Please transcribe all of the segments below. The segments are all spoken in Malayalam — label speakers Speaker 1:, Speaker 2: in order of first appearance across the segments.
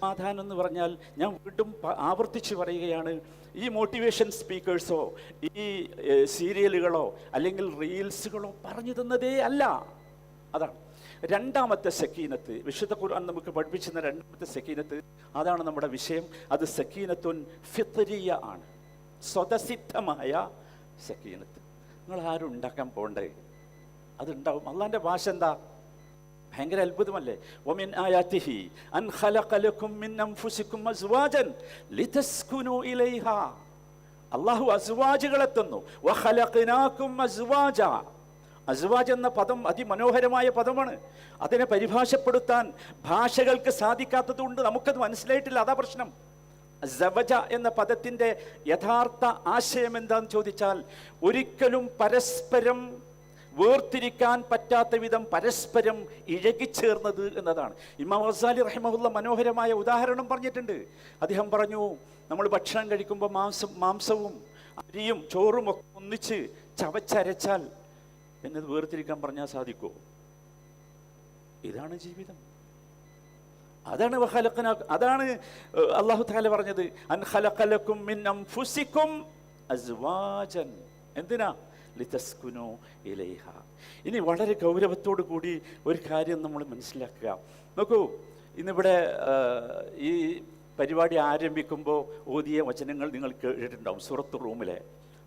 Speaker 1: സമാധാനം എന്ന് പറഞ്ഞാൽ ഞാൻ വീണ്ടും ആവർത്തിച്ച് പറയുകയാണ് ഈ മോട്ടിവേഷൻ സ്പീക്കേഴ്സോ ഈ സീരിയലുകളോ അല്ലെങ്കിൽ റീൽസുകളോ പറഞ്ഞു തന്നതേ അല്ല. അതാണ്. രണ്ടാമത്തെ സക്കീനത്ത് വിശുദ്ധ ഖുർആൻ നമുക്ക് പഠിപ്പിച്ചിരുന്ന രണ്ടാമത്തെ സക്കീനത്ത് അതാണ് നമ്മുടെ വിഷയം. അത് സക്കീനത്തുൻ ഫിത്തരിയ ആണ്. സ്വതസിദ്ധമായ സക്കീനത്ത്. നിങ്ങൾ ആരും ഉണ്ടാക്കാൻ പോണ്ടേ? അതുണ്ടാവും. അള്ളാന്റെ ഭാഷ എന്താ? ഭയങ്കര അത്ഭുതമല്ലേ? ആയാതിഹി അൻ അസ്വാജൻ അല്ലാഹു അസ്വാജുകളെ തന്നു വഖലഖനാക്കും അസ്വാജ. എന്ന പദം അതിമനോഹരമായ പദമാണ്. അതിനെ പരിഭാഷപ്പെടുത്താൻ ഭാഷകൾക്ക് സാധിക്കാത്തതുകൊണ്ട് നമുക്കത് മനസ്സിലായിട്ടില്ല. അതാ പ്രശ്നം. സവജ എന്ന പദത്തിന്റെ യഥാർത്ഥ ആശയം എന്താന്ന് ചോദിച്ചാൽ ഒരിക്കലും പരസ്പരം വേർതിരിക്കാൻ പറ്റാത്ത വിധം പരസ്പരം ഇഴകിച്ചേർന്നത് എന്നതാണ്. ഇമാം ഗസാലി റഹിമഹുല്ല മനോഹരമായ ഉദാഹരണം പറഞ്ഞിട്ടുണ്ട്. അദ്ദേഹം പറഞ്ഞു നമ്മൾ ഭക്ഷണം കഴിക്കുമ്പോൾ മാംസം മാംസവും അരിയും ചോറും ഒക്കെ ഒന്നിച്ച് ചവച്ചരച്ചാൽ എന്നത് വേർതിരിക്കാൻ പറഞ്ഞാൽ സാധിക്കുമോ ഇതാണ് ജീവിതം. അതാണ് അതാണ് അള്ളാഹു താല പറഞ്ഞത്. അൻ ഖലഖലക്കും മിൻ അസ്വാജൻ. എന്തിനാ? ലിതസ്കുനു ഇലൈഹ ഇനി വളരെ ഗൗരവത്തോടു കൂടി ഒരു കാര്യം നമ്മൾ മനസ്സിലാക്കുക. നോക്കൂ ഇന്നിവിടെ ഈ പരിപാടി ആരംഭിക്കുമ്പോൾ ഓതിയ വചനങ്ങൾ നിങ്ങൾ കേട്ടിട്ടുണ്ടാവും സുറത്ത് റൂമിലെ.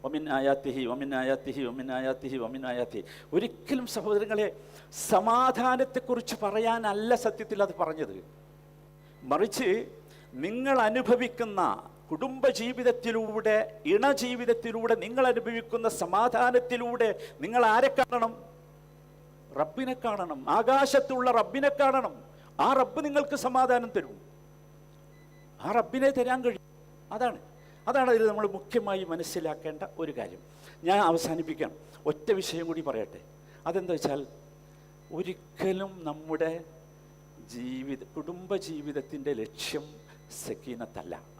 Speaker 1: ഒമിൻ ആയാത്തിഹി ഒമിൻ ആയാത്തിഹി ഒമിൻ ആയാത്തിഹി ഒമിൻ ആയാത്തി ഒരിക്കലും സഹോദരങ്ങളെ സമാധാനത്തെക്കുറിച്ച് പറയാനല്ല സത്യത്തിൽ അത് പറഞ്ഞത്. മറിച്ച് നിങ്ങൾ അനുഭവിക്കുന്ന കുടുംബ ജീവിതത്തിലൂടെ ഇണ ജീവിതത്തിലൂടെ നിങ്ങൾ അനുഭവിക്കുന്ന സമാധാനത്തിലൂടെ നിങ്ങൾ ആരെ കാണണം? റബ്ബിനെ കാണണം. ആകാശത്തുള്ള റബ്ബിനെ കാണണം. ആ റബ്ബ് നിങ്ങൾക്ക് സമാധാനം തരും. ആ റബ്ബിനെ തരാൻ കഴിയും. അതാണ്. അതാണ് അതിൽ നമ്മൾ മുഖ്യമായി മനസ്സിലാക്കേണ്ട ഒരു കാര്യം. ഞാൻ അവസാനിപ്പിക്കണം ഒറ്റ വിഷയം കൂടി പറയട്ടെ. അതെന്താ വെച്ചാൽ ഒരിക്കലും നമ്മുടെ ജീവിത കുടുംബ ജീവിതത്തിന്റെ ലക്ഷ്യം സക്കീനത്തല്ല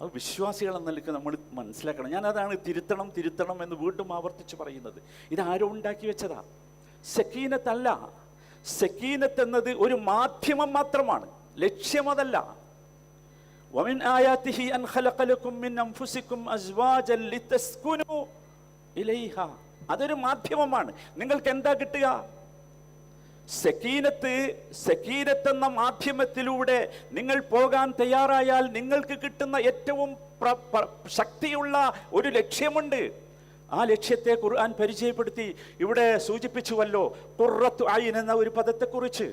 Speaker 1: അത് വിശ്വാസികൾ എന്ന നിലയ്ക്ക് നമ്മൾ മനസ്സിലാക്കണം ഞാൻ അതാണ് തിരുത്തണം തിരുത്തണം എന്ന് വീണ്ടും ആവർത്തിച്ച് പറയുന്നത് ഇത് ആരോ ഉണ്ടാക്കി വെച്ചതാ സക്കീനത്തല്ല സക്കീനത്ത് എന്നത് ഒരു മാധ്യമം മാത്രമാണ് ലക്ഷ്യമതല്ല ومن آياته أن خلق لكم من أنفسكم أزواجا لتسكنوا إليها അതൊരു മാധ്യമമാണ് നിങ്ങൾക്ക് എന്താ കിട്ടുക സക്കീനത്ത് സക്കീനത്ത് എന്ന മാധ്യമത്തിലൂടെ നിങ്ങൾ പോകാൻ തയ്യാറായാൽ നിങ്ങൾക്ക് കിട്ടുന്ന ഏറ്റവും ശക്തിയുള്ള ഒരു ലക്ഷ്യമുണ്ട്. ആ ലക്ഷ്യത്തെ ഖുർആൻ പരിചയപ്പെടുത്തി ഇവിടെ സൂചിപ്പിച്ചുവല്ലോ ഖുർറത്തു അയിൻ എന്ന ഒരു പദത്തെക്കുറിച്ച്.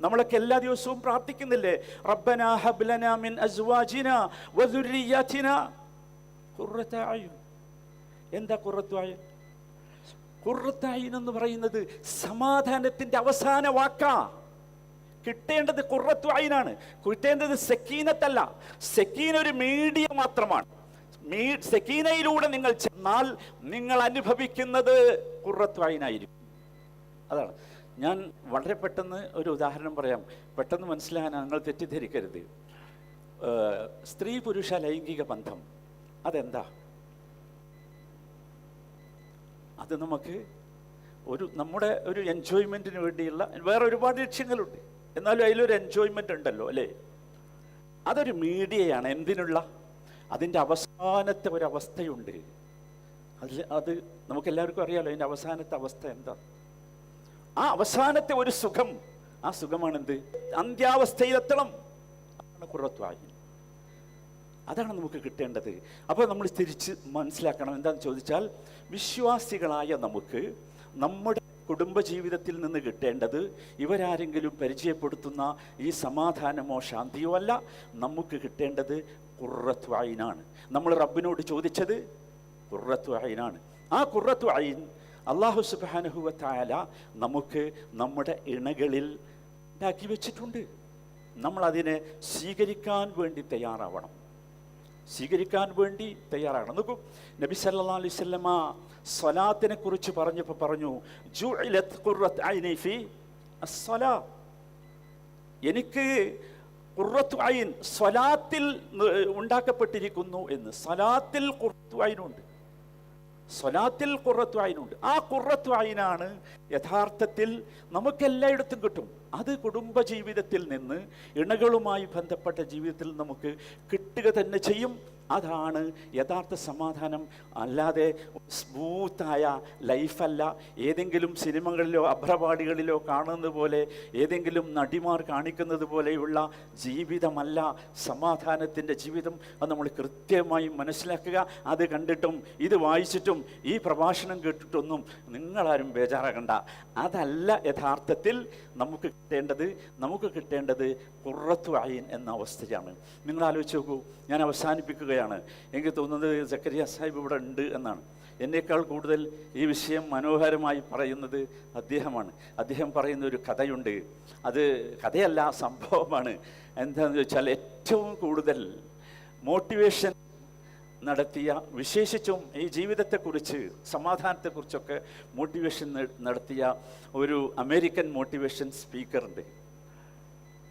Speaker 1: നമ്മളൊക്കെ എല്ലാ ദിവസവും പ്രാർത്ഥിക്കുന്നില്ലേ? റബ്ബന ഹബ്ലന മിൻ അസ്വാജിന വദുർരിയാതിന ഖുർറത്ത അയുൻ. എന്താ ഖുർറത്തു അയുൻ? ഖുർറത്തായിൻ എന്ന് പറയുന്നത് സമാധാനത്തിന്റെ അവസാന വാക്കാ. കിട്ടേണ്ടത് ഖുർറത്തു ആയിനാണ് കിട്ടേണ്ടത് സെക്കീനത്തല്ല. സെക്കീന ഒരു മീഡിയ മാത്രമാണ്. മീ സെക്കീനയിലൂടെ നിങ്ങൾ ചെന്നാൽ നിങ്ങൾ അനുഭവിക്കുന്നത് ഖുർറത്തു ആയിനായിരിക്കും അതാണ്. ഞാൻ വളരെ പെട്ടെന്ന് ഒരു ഉദാഹരണം പറയാം. പെട്ടെന്ന് മനസ്സിലാകാൻ നിങ്ങൾ തെറ്റിദ്ധരിക്കരുത്. സ്ത്രീ പുരുഷ ലൈംഗിക ബന്ധം അതെന്താ? അത് നമുക്ക് ഒരു നമ്മുടെ ഒരു എൻജോയ്മെന്റിന് വേണ്ടിയുള്ള വേറെ ഒരുപാട് ലക്ഷ്യങ്ങളുണ്ട്. എന്നാലും അതിലൊരു എൻജോയ്മെന്റ് ഉണ്ടല്ലോ അല്ലേ? അതൊരു മീഡിയയാണ്. എന്തിനുള്ള? അതിന്റെ അവസാനത്തെ ഒരവസ്ഥയുണ്ട് അതിൽ അത് നമുക്കെല്ലാവർക്കും അറിയാലോ അതിന്റെ അവസാനത്തെ അവസ്ഥ എന്താ? ആ അവസാനത്തെ ഒരു സുഖം ആ സുഖമാണ് എന്ത് അന്ത്യാവസ്ഥയിലെത്തണം കുറത്വായി. അതാണ് നമുക്ക് കിട്ടേണ്ടത്. അപ്പോൾ നമ്മൾ തിരിച്ച് മനസ്സിലാക്കണം. എന്താണെന്ന് ചോദിച്ചാൽ വിശ്വാസികളായ നമുക്ക് നമ്മുടെ കുടുംബജീവിതത്തിൽ നിന്ന് കിട്ടേണ്ടത് ഇവരാരെങ്കിലും പരിചയപ്പെടുത്തുന്ന ഈ സമാധാനമോ ശാന്തിയോ അല്ല. നമുക്ക് കിട്ടേണ്ടത് കുറത്തു അയിനാണ്. നമ്മൾ റബ്ബിനോട് ചോദിച്ചത് കുറത്തു അയിനാണ്. ആ കുറത്തു അയിൻ അള്ളാഹു സുബാനുഹുവത്തായാല നമുക്ക് നമ്മുടെ ഇണകളിൽ ഉണ്ടാക്കി വെച്ചിട്ടുണ്ട്. നമ്മളതിനെ സ്വീകരിക്കാൻ വേണ്ടി തയ്യാറാവണം. സ്വീകരിക്കാൻ വേണ്ടി തയ്യാറാണ് നോക്കൂ നബി സല്ലാ അലൈഹി വസല്ലമ സ്വലാത്തിനെ കുറിച്ച് പറഞ്ഞപ്പോൾ പറഞ്ഞു എനിക്ക് ഖുർറത്തു ഐൻ സ്വലാത്തിൽ ഉണ്ടാക്കപ്പെട്ടിരിക്കുന്നു എന്ന്. സ്വലാത്തിൽ കുറത്തു ഐനുണ്ട് സ്വലാത്തിൽ കുറത്തു ആയിനുണ്ട് ആ കുറത്തു ആയിനാണ് യഥാർത്ഥത്തിൽ നമുക്കെല്ലായിടത്തും കിട്ടും. അത് കുടുംബ ജീവിതത്തിൽ നിന്ന് ഇണകളുമായി ബന്ധപ്പെട്ട ജീവിതത്തിൽ നമുക്ക് കിട്ടുക തന്നെ ചെയ്യും. അതാണ് യഥാർത്ഥ സമാധാനം. അല്ലാതെ സ്മൂത്തായ ലൈഫല്ല. ഏതെങ്കിലും സിനിമകളിലോ അഭ്രപാടികളിലോ കാണുന്നത് പോലെ ഏതെങ്കിലും നടിമാർ കാണിക്കുന്നത് പോലെയുള്ള ജീവിതമല്ല സമാധാനത്തിന്റെ ജീവിതം. അത് നമ്മൾ കൃത്യമായി മനസ്സിലാക്കുക. അത് കണ്ടിട്ടും ഇത് വായിച്ചിട്ടും ഈ പ്രഭാഷണം കേട്ടിട്ടൊന്നും നിങ്ങളാരും ബേജാറാകണ്ട. അതല്ല യഥാർത്ഥത്തിൽ നമുക്ക് കിട്ടേണ്ടത്. നമുക്ക് കിട്ടേണ്ടത് കുറത്തു അയിൻ എന്ന അവസ്ഥയാണ്. നിങ്ങൾ ആലോചിച്ച് നോക്കൂ. ഞാൻ അവസാനിപ്പിക്കുകയാണ്. എനിക്ക് തോന്നുന്നത് ജക്കരിയ സാഹിബ് ഇവിടെ ഉണ്ട് എന്നാണ്. എന്നേക്കാൾ കൂടുതൽ ഈ വിഷയം മനോഹരമായി പറയുന്നത് അദ്ദേഹമാണ്. അദ്ദേഹം പറയുന്ന ഒരു കഥയുണ്ട്. അത് കഥയല്ല സംഭവമാണ്. എന്താണെന്ന് വെച്ചാൽ ഏറ്റവും കൂടുതൽ മോട്ടിവേഷൻ നടത്തിയ വിശേഷിച്ചും ഈ ജീവിതത്തെക്കുറിച്ച് സമാധാനത്തെക്കുറിച്ചൊക്കെ മോട്ടിവേഷൻ നടത്തിയ ഒരു അമേരിക്കൻ മോട്ടിവേഷൻ സ്പീക്കറുണ്ട്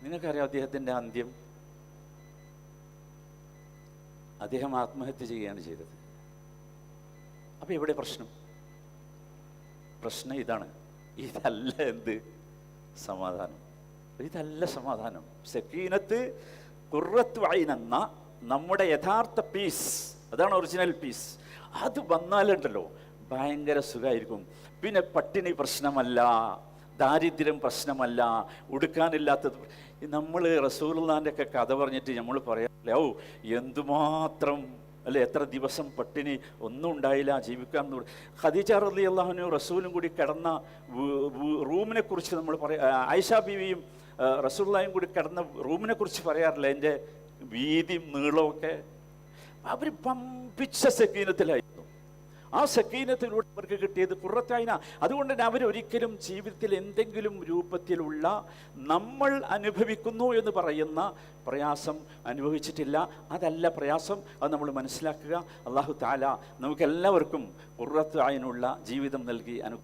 Speaker 1: നിങ്ങൾക്കറിയാം അദ്ദേഹത്തിന്റെ അന്ത്യം? അദ്ദേഹം ആത്മഹത്യ ചെയ്യുകയാണ് ചെയ്തത്. അപ്പോൾ എവിടെ പ്രശ്നം? പ്രശ്നം ഇതാണ്. ഇതല്ല എന്ത്? സമാധാനം. ഇതല്ല സമാധാനം. സക്കീനത്ത് കുറത്ത് വായിനെന്ന നമ്മുടെ യഥാർത്ഥ പീസ് അതാണ് ഒറിജിനൽ പീസ് അത് വന്നാലുണ്ടല്ലോ ഭയങ്കര സുഖമായിരിക്കും പിന്നെ പട്ടിണി പ്രശ്നമല്ല. ദാരിദ്ര്യം പ്രശ്നമല്ല ഉടുക്കാനില്ലാത്തത് നമ്മൾ റസൂൽദാന്റെ ഒക്കെ കഥ പറഞ്ഞിട്ട് നമ്മൾ പറയാറില്ല ഓ എന്തുമാത്രം അല്ലെ? എത്ര ദിവസം പട്ടിണി ഒന്നും ഉണ്ടായില്ല ജീവിക്കാൻ ഖദീജ റലി അള്ളാഹുനും റസൂലും കൂടി കിടന്ന റൂമിനെ കുറിച്ച് നമ്മൾ പറയാ ആയിഷ ബീവിയും റസൂള്ളയും കൂടി കിടന്ന റൂമിനെ കുറിച്ച് പറയാറില്ല? എന്റെ വീതിയും നീളമൊക്കെ അവർ പമ്പിച്ച സക്കീനത്തിലായിരുന്നു ആ സക്കീനത്തിലൂടെ അവർക്ക് കിട്ടിയത് കുറത്തായിന അതുകൊണ്ട് തന്നെ അവരൊരിക്കലും ജീവിതത്തിൽ എന്തെങ്കിലും രൂപത്തിലുള്ള നമ്മൾ അനുഭവിക്കുന്നു എന്ന് പറയുന്ന പ്രയാസം അനുഭവിച്ചിട്ടില്ല. അതല്ല പ്രയാസം അത് നമ്മൾ മനസ്സിലാക്കുക. അള്ളാഹു താല നമുക്കെല്ലാവർക്കും കുറത്തായനുള്ള ജീവിതം നൽകി അനു